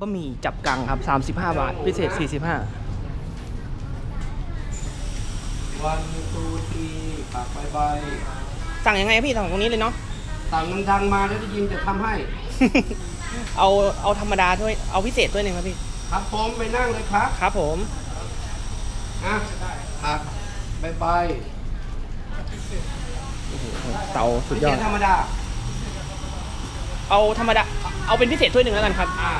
บะหมี่จับกังครับ35 บาท พิเศษ 45วันตูทีปากใบใบสั่งยังไงพี่สั่งตรงนี้เลยเนาะสั่งดังๆมาแล้วได้ยินจะทำให้ เอาเอาธรรมดาด้วยเอาพิเศษด้วยหนึ่งครับพี่ ครับผมไปนั่งเลยครับครับผมอะผักใบใบโอ้โหเตาสุดยอดไม่ใช่ธรรมดา เอาธรรมดา เอาเป็นพิเศษถ้วยหนึ่งแล้วกันครับอ่า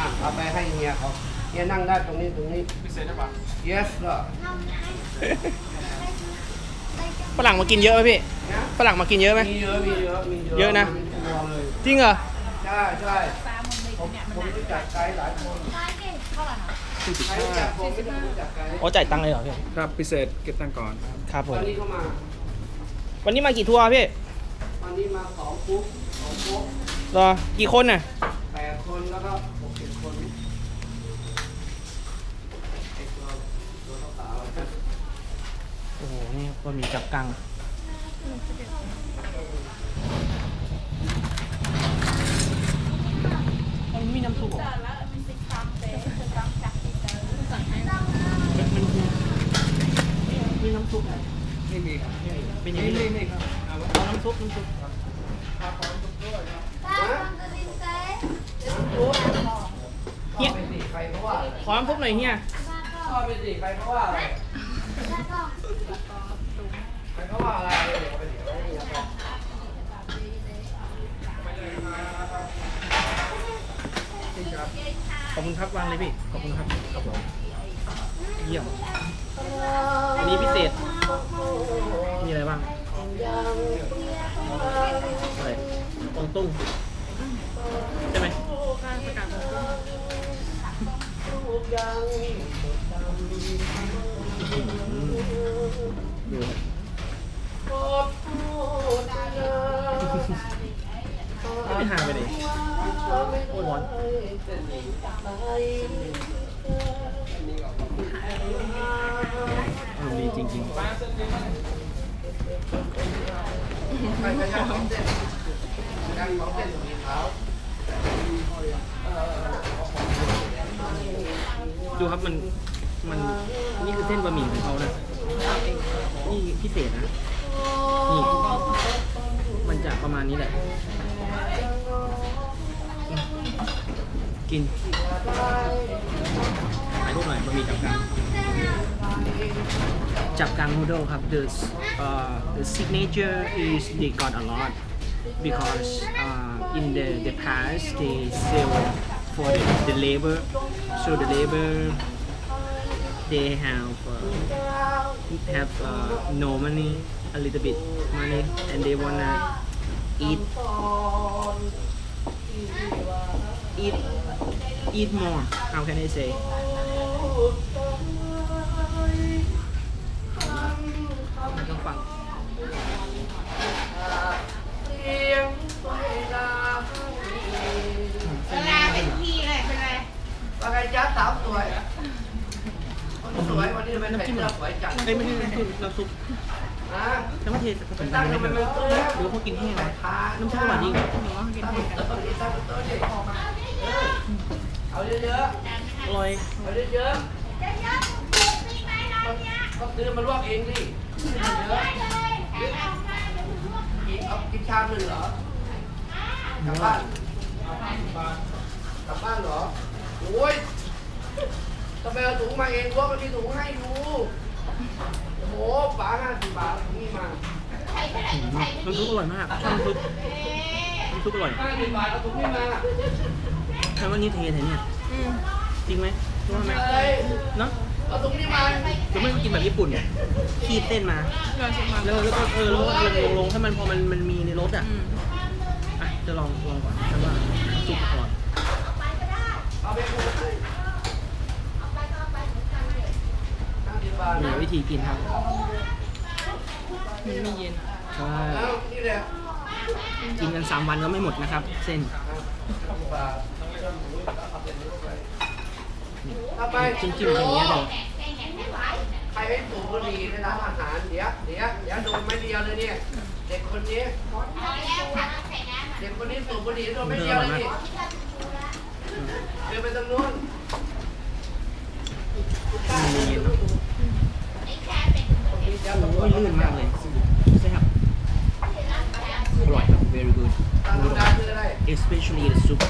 อ่าเอาไปให้เฮียเขาเฮียนั่งได้ตรงนี้ตรงนี้พิเศษได้ปะ yes เหรอฝรั่งมากินเยอะไหมพี่นะฝรั่งมากินเยอะไหม มีเยอะมีเยอะมีเยอะเยอะนะมาเป็นตัวเลยจริงเหรอใช่ใช่ผมผมรู้จักไกด์หลายคนใครรู้จักผมไม่ต้องรู้จักไกด์โอ้จ่ายตังค์เลยเหรอพี่ครับพิเศษเก็บตังค์ก่อนครับผมวันนี้เขามา วันนี้มากี่ทัวร์พี่วันนี้มาสองปุ๊บสองปุ๊บรอกี่คนน่ะแปดคนแล้วก็ บะหมี่จับกังมันมีน้ำซุปเหรอมันมีน้ำซุปไหมไม่มีครับเป็นยังไงไม่ไม่ครับเอาน้ำซุปน้ำซุปเฮียไปสิใครเขาว่าอะไรขอน้ำซุปหน่อยเฮียชอบไปสิใครเขาว่าอะไรใครเขาว่า ขอบคุณครับวางเลยพี่ ขอบคุณครับครับผมเยี่ยม อันนี้พิเศษ มีอะไรบ้างอะไรตรงตุ้งใช่ไหมดูไม่ห่างไปเลยโอ้ยร้อนอา รมณ์ดีจริงใครก็ยังขอนองเส้นสีขาวๆดูครับมัน มันนี่คือเส้นบะหมี่ของเขานะนี่พิเศษนะนี่มันจะประมาณนี้แหละ กินถ่ายรูปหน่อยบะหมี่จับกังจับกัง noodle ครับ the uh, the signature is they got a lot because uh, in the the past they sell for the, the labor so the labor they have uh, have uh, no money a little bit money and they wanna eat eat eat more how can I say เอ้ยไม่ใช่น้ำซุปน้ำซุปนะจะไม่เทผสมกันงไหมทำไมครับมันตัวเล็กหรือว่าเขากินแห้งไหมน้ำซุปหวานจริงตั้งตัวดิตั้งตัวดิเอาเยอะอร่อยเอาเยอะๆก็ซื้อมาลวกเองดิเยอะกินเอากินชามหนึ่งเหรอกลับบ้านกลับบ้านเหรอโอ้ยทำไมเอาถุงมาเองว่ามันมีถุงให้ดู โอ้โหป๋าห้าสิบบาทถุงนี้มาน้ำซุปอร่อยมากชอบน้ำซุปน้ำซุปอร่อยห้าสิบบาทเอาถุงนี้มาใช่ว่านี่เทแท้เนี่ยจริงไหมรู้ไหมเอ้ยเนาะเอาถุงนี้มาหรือไม่กินแบบญี่ปุ่นเนี่ยขีดเส้นมาแล้วแล้วก็เออแล้วก็ลงลงให้มันพอมันมันมีในรถอะอะจะลองลองก่อนแต่ว่าซุปอร่อยเอาไป นี่วิธีกินครับไม่เย็นใช่กินกันสามวันก็ไม่หมดนะครับ เส้นจิ้มจิ้มอย่างเงี้ยเลยใครไม่สูบบุหรี่ในร้านอาหารเดี๋ยวเดี๋ยวเดี๋ยวโดนไม่เดียวเลยเนี่ยเด็กคนนี้เด็กคนนี้สูบบุหรี่โดนไม่เดียวเลยนี่เดินไปตรงนู้นไม่เย็น อ้ยลื่นมากเลยใช่ครับอร่อยครับ very good especially the soup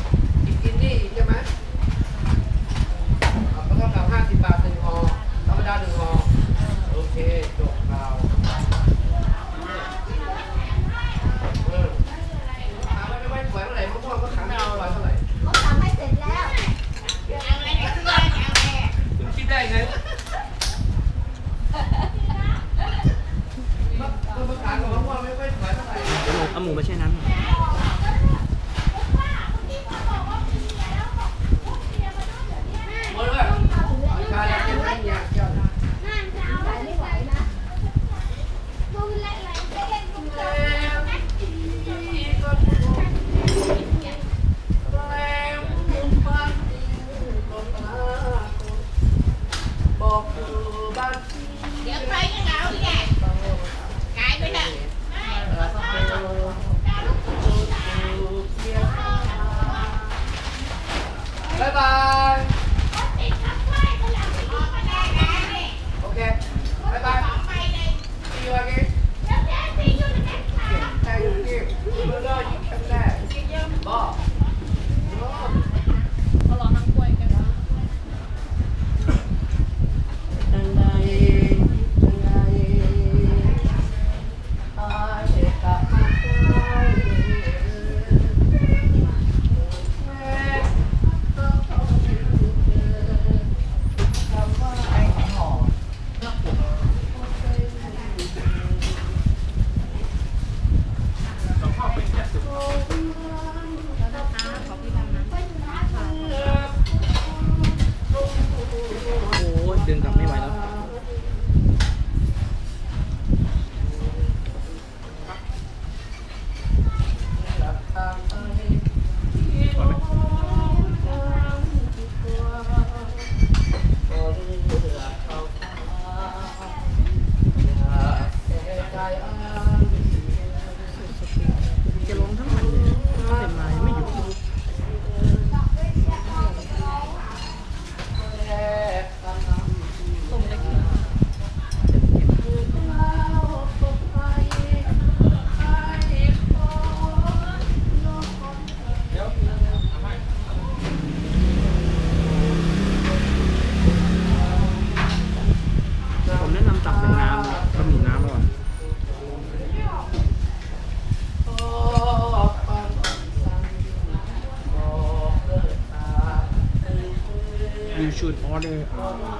Um,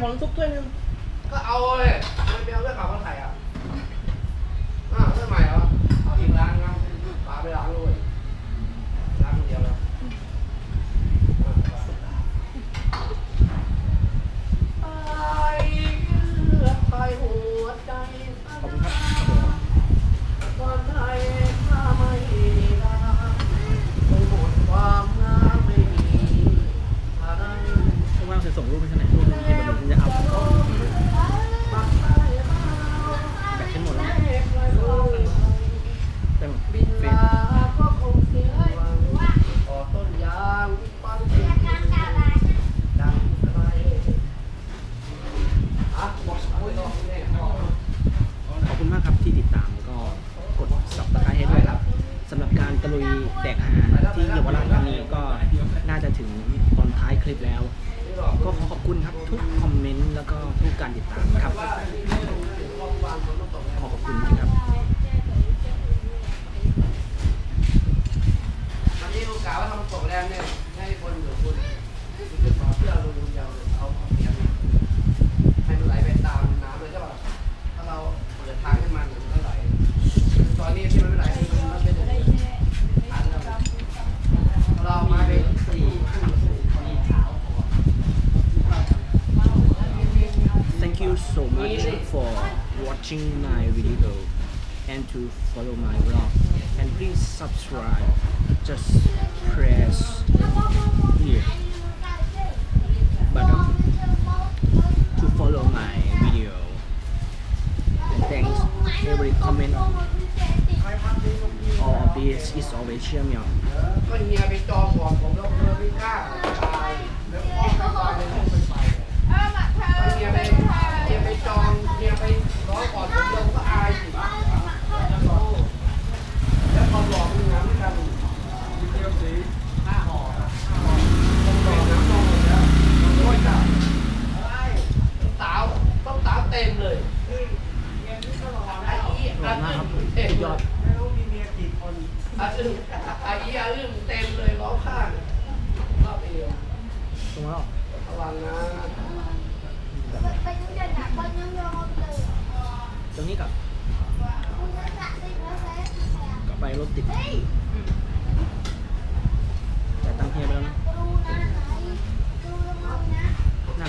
ผลซุปถ้วยนึงก็เอาเลยไมัไปเอาเรื่องเก่ามาใส่อะอ่าเรื่องใหม่เหรอเอาอีกร้านงั้นปลาไปร้างลู ลุยแดกอาหารที่เยาวราชครั้นี้ก็น่าจะถึงตอนท้ายคลิปแล้ว ก็ขอขอบคุณครับทุกคอมเมนต์แล้วก็ทุกการติดตามครับ ขอขอบคุณครับวันนี้ลูกสาวทำตกแรงเนี่ยให้คนเหลือคุณเพื่อเรา watching my video and to follow my vlog. And please subscribe. Just press here button to follow my video. And thanks. Every comment. Of this is always cheer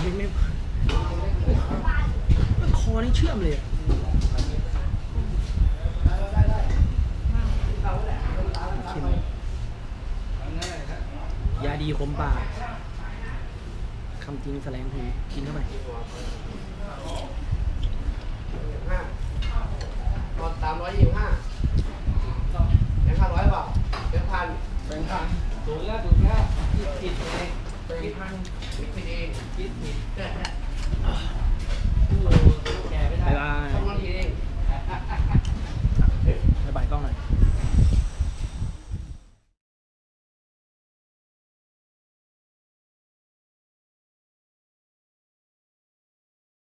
ยังไม่คอนี่เชื่อมเลยยาดีขมปากคำจริงแสลงหูกินเข้าไปตอนสามร้อยยี่สิบห้าแบงค์ห้าร้อยเปล่าแบงค์พันแบงค์พันสูงแล้ว get me.